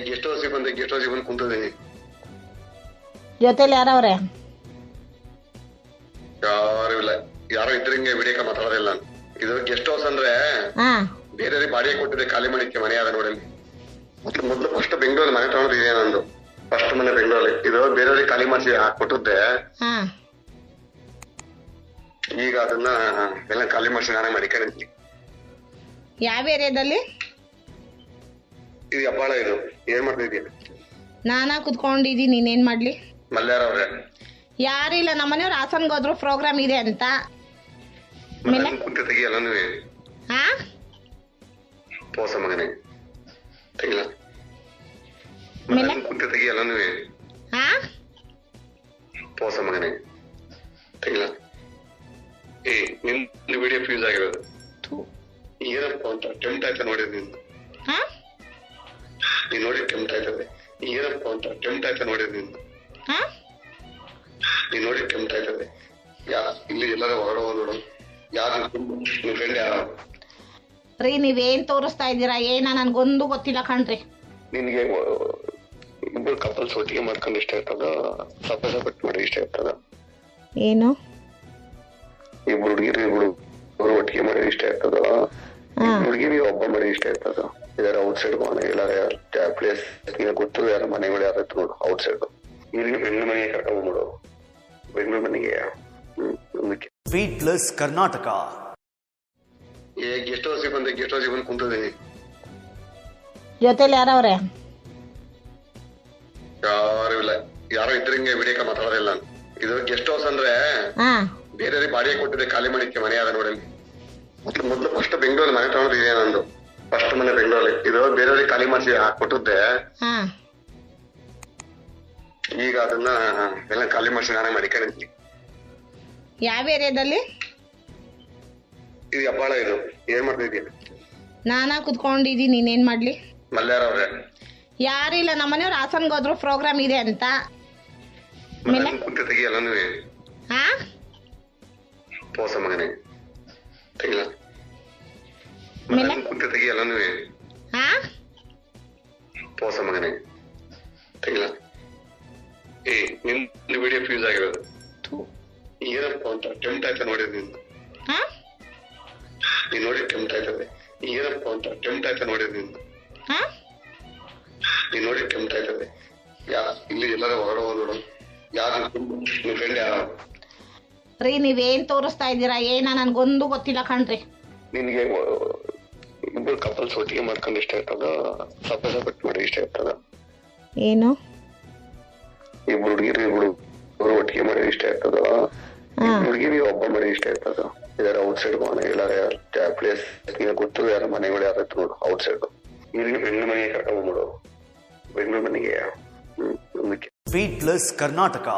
Guest ಹೌಸಿಗೆ ಬಂದೆ guest ಹೌಸಿಗೆ ಬಂದು ಕುಂತಿದ್ದೀನಿ. ಜೊತೆಲಿ ಯಾರವ್ರೆ? ಯಾರು ಇಲ್ಲ. ಯಾರೋ ಇದ್ರಂಗೆ ವಿಡಿಯೋ ಕಾಲ್ ಮಾತಾಡೋದಿಲ್ಲ ನಾನು. ಇದು ಗೆಸ್ಟ್ ಹೌಸ್ ಅಂದ್ರೆ ಹಾ. ಬೇರೆ ಬಾಡಿಗೆ ಕೊಟ್ಟಿದ್ದೆ ಖಾಲಿ ಮಾಡಿಕ್ಕೆ ಮನೆ ಅದ ನೋಡಿ ಮೊದ್ಲು ಮೊದ್ಲು ಫಸ್ಟ್ ಬೆಂಗಳೂರಲ್ಲಿ ಮನೆ ತಗೊಂಡಿದ್ದೆ ನಂದು. ಫಸ್ಟ್ ಮನೆ ಬೆಂಗಳೂರಲ್ಲಿ ಇದು ಬೇರೆಯವ್ರಿಗೆ ಖಾಲಿ ಮಾಡಿಸಿ ಕೊಟ್ಟಿದ್ದೆ. ಹಾ. ಈಗ ಅದನ್ನ ಎಲ್ಲ ಖಾಲಿ ಮಾಡಿಸಿ ನಾನೇ ಮಡಿಕೊಂಡಿದ್ದೀನಿ ಯಾವ ಏರಿಯಾದಲ್ಲಿ ಇದು ಕುತ್ಕೊಂಡಿದೀನಿ ಇದು. ಏನ್ ನಾನಾ ಕುತ್ಕೊಂಡಿದ್ದೀನಿ ನೀನೇನ್ ಮಾಡ್ಲಿ? ಮಲ್ಯಾರ ಅವ್ರೆ. ಯಾರು ಇಲ್ಲ ನಮ್ಮನೆಯವ್ರು ಹಾಸನ್ಗೆ ಹೋದ್ರು ಪ್ರೋಗ್ರಾಮ್ ಇದೆ ಅಂತ. ಆಮೇಲೆ? ಕುಂತ ತೆಗಿಯಲ್ಲ ನೀವೇ. ಹಾ? ಪೋಸ ಮಗನೇ. ತೆಗಿಲ್ಲ ಆಮೇಲೆ? ಕುಂತ ತೆಗಿಯಲ್ಲ ನೀವೇ. ಹಾ? ಪೋಸ ಮಗನೇ. ತೆಗಿಲ್ಲ ಏ ನಿನ್ ವಿಡಿಯೋ ಫ್ಯೂಸ್ ಆಗಿರೋದು. ಥು. ಏನಪ್ಪ ಅಂತ ಟೆಂಟ್ ಆಯ್ತಾ ನೋಡಿ ನಿಂದು ಹಾ ನೀನ್ ನೋಡಿ ಟೆಂಪ್ಟ್ ಆಯ್ತದೆ ಏನಪ್ಪ ಅಂತ ಟೆಂಪ್ಟ್ ಆಯ್ತಾ ನೋಡಿ ನೀನ್. ನೋಡಿ ಟೆಂಪ್ಟ್ ಆಯ್ತದೆ ಯಾ ಇಲ್ಲಿ ಎಲ್ಲರೂ ಹೊರಡ ನೋಡು. ಯಾರು ನಿನ್ ಫ್ರೆಂಡ್ ಯಾರು? ರೀ ನೀವೇನ್ ತೋರಿಸ್ತಾ ಇದ್ದೀರಾ? ಏನ? ನನ್ಗೊಂದು ಗೊತ್ತಿಲ್ಲ ಕಣ್ರಿ. ನಿನ್ಗೆ ಇಬ್ಬರು ಕಪಲ್ಸ್ ಒಟ್ಟಿಗೆ ಮಾಡ್ಕೊಂಡು ಇಷ್ಟ ಇರ್ತದ? ಸಪರೇಟ್ ಮಾಡಿ ಇಷ್ಟ ಇರ್ತದ? ಏನು? ಇಬ್ರು ಹುಡುಗಿರು ಇಬ್ರು ಇಬ್ರು ಒಟ್ಟಿಗೆ ಮಾಡಿ ಇಷ್ಟ ಇರ್ತದ? ಹಾ. ಹುಡುಗಿರಿ ಒಬ್ಬ ಮನೆ ಇಷ್ಟ ಇರ್ತದ. ಇದರ ಔಟ್ ಸೈಡ್ ಮನೆ ಎಲ್ಲಾರ ಪ್ಲೇಸ್ ನಿನಗೆ ಗೊತ್ತು ಯಾರ ಮನೆಗಳು ಯಾರ ನೋಡು ಔಟ್ ಸೈಡ್ ಇಲ್ಲಿ ಹೆಣ್ಣು ಮನೆಗೆ ಕರ್ಕೊಂಡ್ಬಿಡು ಬೆಂಗಳೂರು ಮನೆಗೆ. ಪ್ಲಸ್ ಕರ್ನಾಟಕ ಏ ಗೆಸ್ಟ್ ಹೌಸ್ ಬಂದೆ ಗೆಸ್ಟ್ ಹೌಸ್ ಬಂದು ಕುಂತಿದ್ದೀನಿ ಜೊತೆಲಿ ಯಾರವ್ರೆ? ಯಾರು ಇಲ್ಲ. ಯಾರೋ ಇದ್ರಂಗೆ ವಿಡಿಯೋ ಕಾಲ್ ಮಾತಾಡೋದಿಲ್ಲ ನಾನು. ಇದು ಗೆಸ್ಟ್ ಹೌಸ್ ಅಂದ್ರೆ ಬೇರೆ ಬಾಡಿಗೆ ಕೊಟ್ಟಿದ್ದೆ ಖಾಲಿ ಮಾಡಿಕ್ಕೆ ಮನೆ ಅದ ನೋಡಿ ಮೊದ್ಲು ಫಸ್ಟ್ ಬೆಂಗಳೂರು ಮನೆ ತಗೊಂಡಿದ್ದೆ ನಂದು. ಫಸ್ಟ್ ಮನೆ ಬೆಂಗಳೂರಲ್ಲಿ. ಇದು ಬೇರೆಯವ್ರಿಗೆ ಖಾಲಿ ಮಾಡಿಸಿ ಕೊಟ್ಟಿದ್ದೆ ಈಗ ಅದನ್ನ ಎಲ್ಲ ಖಾಲಿ ಮಾಡಿಸಿ ನಾನೇ ಮಡಿಕೊಂಡಿದ್ದೀನಿ ಯಾವ ಏರಿಯಾದಲ್ಲಿ? ಇದು ಹೆಬ್ಬಾಳ ಇದು. ಏನ್ ಮಾಡ್ತಿದ್ದೀನಿ ನಾನಾ ಕುತ್ಕೊಂಡಿದ್ದೀನಿ ಏನ್ ಮಾಡ್ಲಿ? ಮಲ್ಯಾರ ಅವ್ರೆ. ಯಾರು ಇಲ್ಲ ನಮ್ಮನೆಯವ್ರು ಹಾಸನ್ಗೆ ಹೋದ್ರು ಪ್ರೋಗ್ರಾಮ್ ಇದೆ ಅಂತ. ಮೇಲೆ ಕುಂತ ತೆಗಿಯಲ್ಲ ನೀವೇ ಹಾ? ಪೋಸ ಮಗನೇ? ಕುಂತ ತೆಗಿಯಲ್ಲ ಪೋಸ ಮಗನೇ. ತೆಗಿಲ್ಲ ಏ ನಿಮ್ದು ವಿಡಿಯೋ ಫ್ಯೂಸ್ ಆಗಿರೋದು. ಏನಪ್ಪ ಅಂತ ಟೆಂಪ್ಟ್ ಆಯ್ತಾ ನೋಡಿ ನಿಂದು. ಹಾ? ನೀನ್ ನೋಡಿ ಟೆಂಪ್ಟ್ ಆಯ್ತದೆ ಏನಪ್ಪ ಅಂತ ಟೆಂಪ್ಟ್ ಆಯ್ತಾ ನೋಡಿ ನಿಂದು. ಹಾ? ನೀನ್ ನೋಡಿ ಟೆಂಪ್ಟ್ ಆಯ್ತದೆ ಯಾ ಇಲ್ಲಿ ಎಲ್ಲರೂ ಹೊರಡ ನೋಡು. ಯಾರು ನಿಮ್ ಫ್ರೆಂಡ್ ಯಾರು? ರೀ ನೀವೇನ್ ತೋರಿಸ್ತಾ ಇದ್ದೀರಾ? ಏನ? ನನ್ಗೊಂದು ಗೊತ್ತಿಲ್ಲ ಕಣ್ರಿ. ನಿನ್ಗೆ ಇಬ್ಬರು ಕಪಲ್ಸ್ ಒಟ್ಟಿಗೆ ಮಾಡ್ಕೊಂಡು ಇಷ್ಟ ಇರ್ತದ? ಸಪರೇಟ್ ಮಾಡಿ ಇಷ್ಟ ಇರ್ತದ? ಏನು? ಇಬ್ರು ಹುಡುಗಿರು ಇಬ್ರು ಇಬ್ರು ಒಟ್ಟಿಗೆ ಮಾಡಿ ಇಷ್ಟ ಇರ್ತದ? ಹುಡುಗಿ ಹುಡುಗಿರಿ ಒಬ್ಬ ಮಾಡಿ ಇಷ್ಟ ಇರ್ತದ? ಇದರ ಔಟ್ ಸೈಡ್ ಮನೆ ಎಲ್ಲಾರ ಪ್ಲೇಸ್ ನಿನಗೆ ಗೊತ್ತು ಯಾರ ಮನೆಗಳು ಯಾರ ನೋಡು ಔಟ್ ಸೈಡ್ ನಿನಗೆ ಬೆಂಗಳೂರು ಮನೆಗೆ ಕರ್ಕೊಂಡ್ಬಿಡು ಬೆಂಗಳೂರು ಮನೆಗೆ ಹ್ಮ್ ಪ್ಲಸ್ ಕರ್ನಾಟಕ